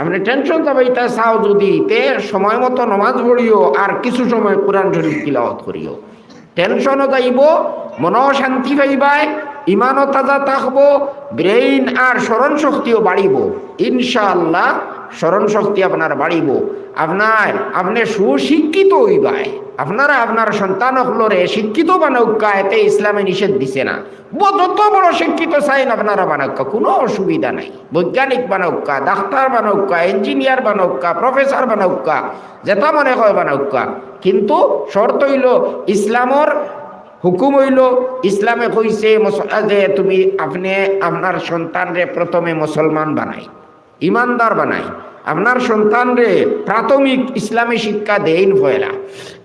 আপনি টেনশন চাবাইতা চাও যদি, তে সময় মতো নমাজ পড়িও আর কিছু সময় কোরআন শরীফ কিলাওয়াত করিও। টেনশনও যাইব, মনও শান্তি পাইবায় ইমানও তাজা থাকব ব্রেইন আর স্মরণ শক্তিও বাড়িব। ইনশাআল্লাহ স্মরণ শক্তি আপনার বাড়িব। আপনার, আপনি সুশিক্ষিত হইবাই। আপনারা আপনার সন্তান হলরে শিক্ষিত বানৌকা এতে ইসলামে নিষেধ দিছে না। যত বড় শিক্ষিত চাইন আপনারা বানৌকা কোনো অসুবিধা নাই। বৈজ্ঞানিক বানৌকা ডাক্তার বানৌকা ইঞ্জিনিয়ার বানৌকা প্রফেসর বানৌকা যেটা মনে হয় বানৌকা কিন্তু শর্ত হইল, ইসলামর হুকুম হইল, ইসলামে কইছে যে তুমি আপনি আপনার সন্তানরে প্রথমে মুসলমান বানাই। ইমানদার বানাই। আপনার সন্তানরে প্রাথমিক ইসলামী শিক্ষা দেইন পয়লা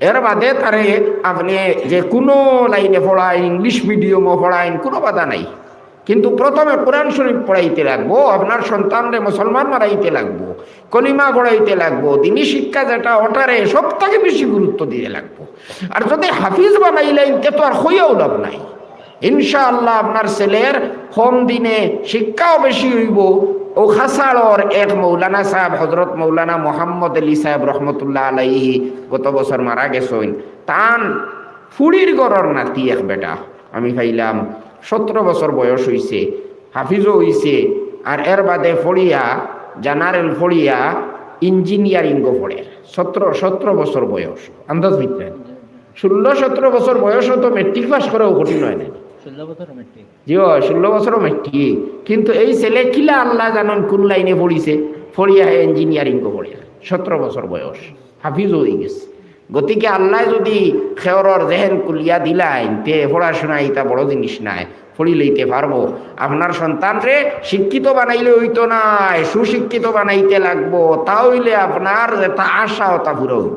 এর বাদে তারে আপনি যে কোনো লাইনে পড়াইন, ইংলিশ মিডিয়ামও পড়াইন, কোনো বাধা নাই। কিন্তু প্রথমে কোরআন শরীফ পড়াইতে লাগবো, আপনার সন্তানরে মুসলমান মারাইতে লাগবো, কলিমা পড়াইতে লাগবো, দিনী শিক্ষা যেটা ওটারে সব থেকে বেশি গুরুত্ব দিতে লাগবো। আর যদি হাফিজ বানাইলেন তে তো আর হইয়াও লাভ নাই। ইনশাআল্লাহ আপনার ছেলের কম দিনে শিক্ষাও বেশি হইব ও খাসাড়র এক মৌলানা সাহেব হজরত মৌলানা মোহাম্মদ আলী সাহেব রহমতুল্লাহ আলাইহি গত বছর মারা গেছেন। তান ফুড়ির গড়র নাতি এক বেটা। আমি পাইলাম সতেরো বছর বয়স হইছে হাফিজও হইছে, আর এর বাদে ফড়িয়া, জেনারেল ফড়িয়া ইঞ্জিনিয়ারিংও পড়ে। সতেরো সতেরো বছর বয়স। আন্দাজ ভিতরে ষোলো সতেরো বছর বয়সও তো মেট্রিক পাস করেও কঠিন হয় না জিও ষোলো বছরও মেট্রিক কিন্তু এই ছেলে কিলা আল্লাহ জানেন কোন লাইনে পড়িছে? ফড়িয়া ইঞ্জিনিয়ারিং পড়ে সতেরো বছর বয়স। হাফিজ হয়ে গেছে। গতিকে আল্লাহ যদি জেহেন কুলিয়া দিলাইন, তে পড়াশোনা এটা বড় জিনিস নাই। পড়ি পারব। আপনার সন্তানরে শিক্ষিত বানাইলে হইতো নাই, সুশিক্ষিত বানাইতে লাগবো। তা হইলে আপনার আশা তা পুরো হইব।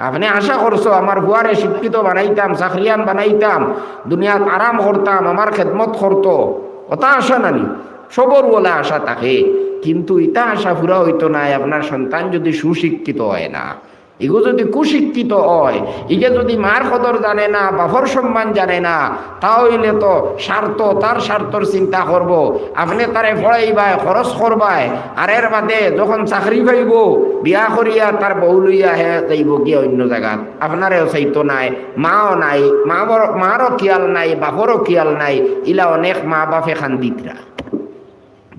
আপনি আশা করছ, আমার গুয়ারে শিক্ষিত বানাইতাম, চাকরিয়ান বানাইতাম, দুনিয়াত আরাম করতাম, আমার খেদমত করতো। ওটা আশা নানি, সবর বলে আশা থাকে। কিন্তু ইতা আশা পুরা হইতো নাই আপনার সন্তান যদি সুশিক্ষিত হয় না। এগো যদি কুশিক্ষিত হয়, ইগে যদি মার কদর জানে না বাফর সম্মান জানে না তাহলে তো স্বার্থ, তার স্বার্থর চিন্তা করব। আপনি তারে পড়াইবাই খরচ করবাই, আর এর বাদে যখন চাকরি পাইব, বিয়া করিয়া তার বউ লইয়া হে যাইব গিয়ে অন্য জায়গাত আপনারেও চাইতো নাই, মাও নাই মা মারও খেয়াল নাই বাপরও খেয়াল নাই, ইলা অনেক মা বাপে খান্দিতরা।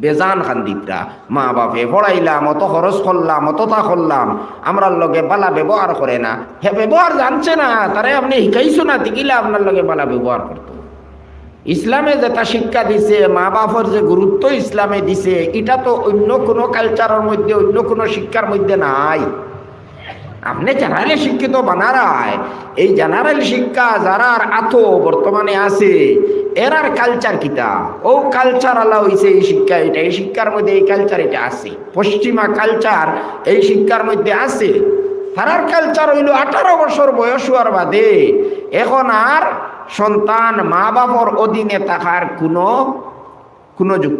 বেজান খান্দিতরা মা বাপে পড়াইলাম, অত খরচ করলাম, অত তা করলাম। আমরার লগে বালা ব্যবহার করে না। হে ব্যবহার জানছে না, তারে আপনি শিখাইছো না তিকিলে আপনার লগে বালা ব্যবহার করতো। ইসলামে যেটা শিক্ষা দিছে, মা বাপর যে গুরুত্ব ইসলামে দিছে, এটা তো অন্য কোনো কালচারের মধ্যে, অন্য কোনো শিক্ষার মধ্যে নাই। আপনি জেনারেল শিক্ষিত বানারায়। এই জেনারেল শিক্ষা যারা আতো বর্তমানে আছে এরার কালচার কিতা? ও কালচার আলা হইছে এই শিক্ষা এটা। এই শিক্ষার মধ্যে এই কালচার এটা আছে। পশ্চিমা কালচার এই শিক্ষার মধ্যে আছে। তারার কালচার হইল আঠারো বছর বয়স হওয়ার বাদে এখন আর সন্তান মা বাবার অধীনে থাকার কোনো কোনো যুক্তি